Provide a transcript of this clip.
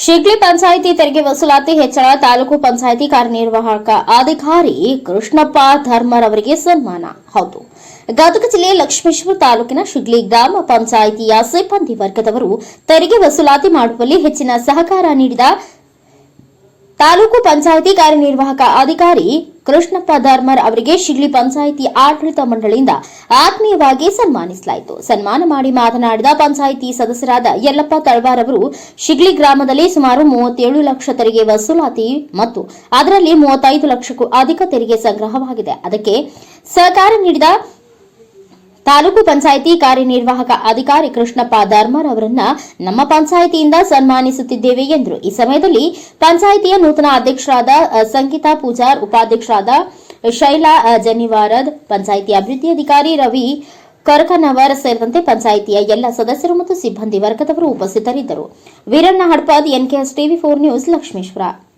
ಶಿಗ್ಲಿ ಪಂಚಾಯಿತಿ ತೆರಿಗೆ ವಸೂಲಾತಿ ಹೆಚ್ಚಳ, ತಾಲೂಕು ಪಂಚಾಯಿತಿ ಕಾರ್ಯನಿರ್ವಾಹಕ ಅಧಿಕಾರಿ ಕೃಷ್ಣಪ್ಪ ಧರ್ಮರ್ ಅವರಿಗೆ ಸನ್ಮಾನ. ಹೌದು. ಗದಗ ಜಿಲ್ಲೆ ಲಕ್ಷ್ಮೇಶ್ವರ ತಾಲೂಕಿನ ಶಿಗ್ಲಿ ಗ್ರಾಮ ಪಂಚಾಯಿತಿಯ ಸಿಬ್ಬಂದಿ ವರ್ಗದವರು ತೆರಿಗೆ ವಸೂಲಾತಿ ಮಾಡುವಲ್ಲಿ ಹೆಚ್ಚಿನ ಸಹಕಾರ ನೀಡಿದ ತಾಲೂಕು ಪಂಚಾಯಿತಿ ಕಾರ್ಯನಿರ್ವಾಹಕ ಅಧಿಕಾರಿ ಕೃಷ್ಣಪ್ಪ ಧರ್ಮರ್ ಅವರಿಗೆ ಶಿಗ್ಲಿ ಪಂಚಾಯಿತಿ ಆಡಳಿತ ಮಂಡಳಿಯಿಂದ ಆತ್ಮೀಯವಾಗಿ ಸನ್ಮಾನಿಸಲಾಯಿತು. ಸನ್ಮಾನ ಮಾಡಿ ಮಾತನಾಡಿದ ಪಂಚಾಯಿತಿ ಸದಸ್ಯರಾದ ಯಲ್ಲಪ್ಪ ತಳವಾರ್ ಅವರು ಶಿಗ್ಲಿ ಗ್ರಾಮದಲ್ಲಿ ಸುಮಾರು ಮೂವತ್ತೇಳು ಲಕ್ಷ ತೆರಿಗೆ ವಸೂಲಾತಿ ಮತ್ತು ಅದರಲ್ಲಿ ಮೂವತ್ತೈದು ಲಕ್ಷಕ್ಕೂ ಅಧಿಕ ತೆರಿಗೆ ಸಂಗ್ರಹವಾಗಿದೆ. ಅದಕ್ಕೆ ಸಹಕಾರ ನೀಡಿದ ತಾಲೂಕು ಪಂಚಾಯಿತಿ ಕಾರ್ಯನಿರ್ವಾಹಕ ಅಧಿಕಾರಿ ಕೃಷ್ಣಪ್ಪ ಧರ್ಮರ್ ಅವರನ್ನ ನಮ್ಮ ಪಂಚಾಯಿತಿಯಿಂದ ಸನ್ಮಾನಿಸುತ್ತಿದ್ದೇವೆ ಎಂದರು. ಈ ಸಮಯದಲ್ಲಿ ಪಂಚಾಯಿತಿಯ ನೂತನ ಅಧ್ಯಕ್ಷರಾದ ಸಂಗೀತಾ ಪೂಜಾರ್, ಉಪಾಧ್ಯಕ್ಷರಾದ ಶೈಲಾ ಜನಿವಾರದ್, ಪಂಚಾಯಿತಿ ಅಭಿವೃದ್ಧಿ ಅಧಿಕಾರಿ ರವಿ ಕರ್ಕನವರ್ ಸೇರಿದಂತೆ ಪಂಚಾಯಿತಿಯ ಎಲ್ಲ ಸದಸ್ಯರು ಮತ್ತು ಸಿಬ್ಬಂದಿ ವರ್ಗದವರು ಉಪಸ್ಥಿತರಿದ್ದರು. Veeranna Hadapad NKS TV four news Lakshmeshwar.